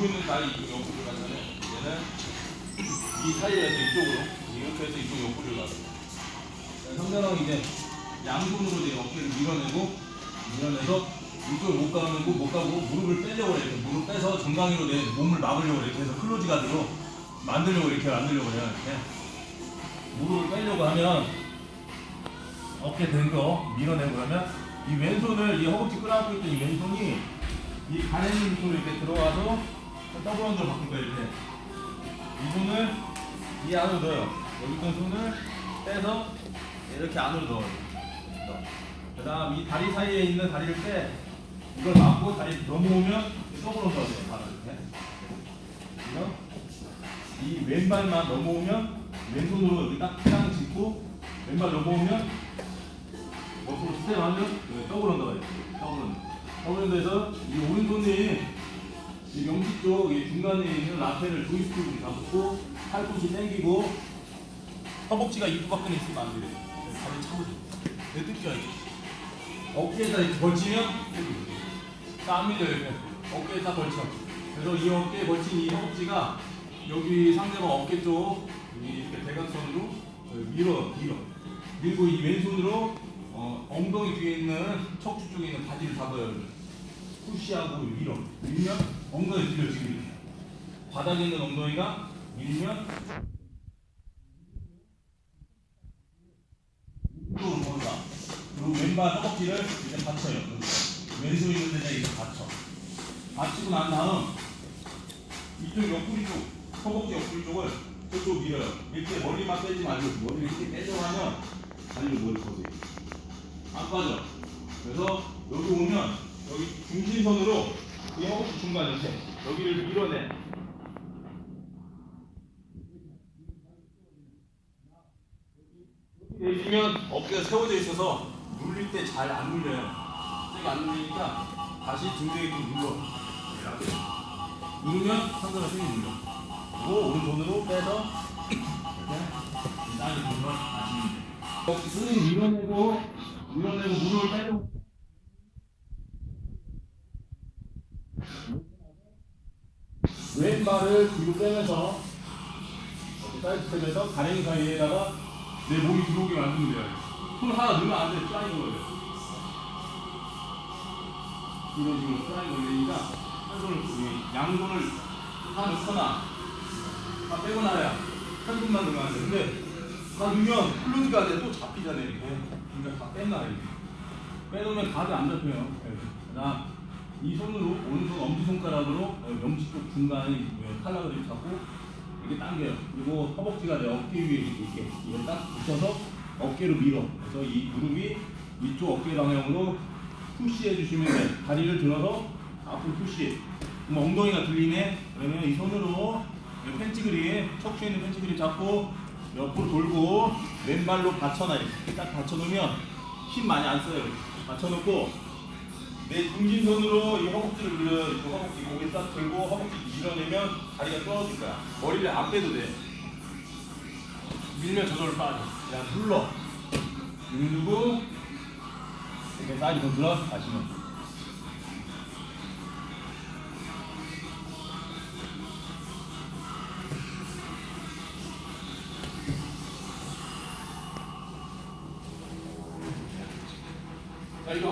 들고 있는 다리 이쪽 옆구리를 가잖아요. 얘는 이 사이에서 이쪽으로 이렇게 해서 이쪽 옆구리를 가요. 상대방이 이제 양손으로 이제 어깨를 밀어내고 밀어내서 이쪽을 못 가면 못 가고 무릎을 빼려고. 이렇게 무릎 빼서 정강이로 내 몸을 막으려고 이렇게 해서 클로즈 가드로 만들려고 이렇게 만들려고 해요. 이렇게 무릎을 빼려고 하면 어깨 된거 밀어내고 그러면 이 왼손을 이 허벅지 끌어안고 있던 이 왼손이 이 가래님 손으로 이렇게 들어와서 더블 언더로 바꿀 거예요. 이렇게 이 손을 이 안으로 넣어요. 여기 있던 손을 빼서 이렇게 안으로 넣어요. 그 다음 이 다리 사이에 있는 다리를 빼 이걸 막고 다리 넘어오면 더블 언더가 돼요. 바로 이렇게. 그래서 이 왼발만 넘어오면 왼손으로 여기 딱땅 짚고 왼발 넘어오면 옆으로 스텝 하면 더블 언더가 돼요. 더블 언더. 더블 언더에서 이 오른손이 이 명치 쪽 이 중간에 있는 라페를 조이스틱으로 잡고 팔꿈치 당기고 허벅지가 이두 밖에 있으면 안 돼요. 다리 차보죠. 내 이게. 어깨에다 이렇게 걸치면 딱 밀려요. 이렇게. 어깨에 딱 걸쳐. 그래서 이 어깨에 걸친 이 허벅지가 여기 상대방 어깨 쪽 이렇게 대각선으로 밀어 밀어 밀고 이 왼손으로 어, 엉덩이 뒤에 있는 척추 쪽에 있는 바지를 잡아요. 푸시하고 밀어 밀면 엉덩이 들려 지금 이렇게 바닥에 있는 엉덩이가 밀면 이쪽으로 본다. 그리고 왼발 허벅지를 이제 받쳐요. 왼손 있는 데다 이렇게 받쳐. 받치고 난 다음 이쪽 옆구리 쪽, 허벅지 옆구리 쪽을 저쪽 밀어요. 이렇게 머리만 빼지 말고 머리를 이렇게 빼려고 하면 다리를 머리 거세요. 안 빠져. 그래서 여기 오면 여기 중심선으로 이 허벅지 중간 이렇게 여기를 밀어내. 내쉬면 어깨가 세워져 있어서 눌릴 때 잘 안 눌려요. 세게 안 눌리니까 다시 등대에 좀 눌러. 누르면 상대가 세게 눌려. 그리고 오른손으로 빼서 이렇게 땅에 눌러 다시면 돼. 손을 밀어내고 밀어내고 무릎을 빼려고. 왼발을 뒤로 빼면서 사이드 스텝에서 가랭이 사이에다가 내 몸이 들어오게 만들면 돼요. 손 하나 넣으면 안 돼. 쌓인 거예요. 이런 식으로 쌓인 거니까 한 손을 이 양손을 하나 넣거나 다 빼고 나야 한 손만 넣으면 안 돼. 근데 다 넣으면 클로즈가 돼. 또 잡히잖아요. 이렇게. 그러니까 다 이렇게. 빼놓으면 가드 안 잡혀요. 그다음 이 손으로 오른손 엄지손가락으로 어, 명치 쪽 중간에 칼락을 이렇게 잡고 이렇게 당겨요. 그리고 허벅지가 내 어깨 위에 이렇게 이걸 딱 붙여서 어깨로 밀어. 그래서 이 무릎이 이쪽 어깨 방향으로 푸시해 주시면 돼요. 다리를 들어서 앞으로 푸시. 그럼 엉덩이가 들리네. 그러면 이 손으로 이 펜치그립, 척추에 있는 펜치그립 잡고 옆으로 돌고 왼발로 받쳐놔요. 이렇게 딱 받쳐놓으면 힘 많이 안 써요. 받쳐놓고 내 중심선으로 이 허벅지를 밀어요. 이 허벅지 고개 딱 들고 허벅지 밀어내면 다리가 떨어질 거야. 머리를 안 빼도 돼. 밀면 저절로 빠져. 그냥 눌러. 누르고, 이렇게 사이드 눌러. 아시면. 자, 이거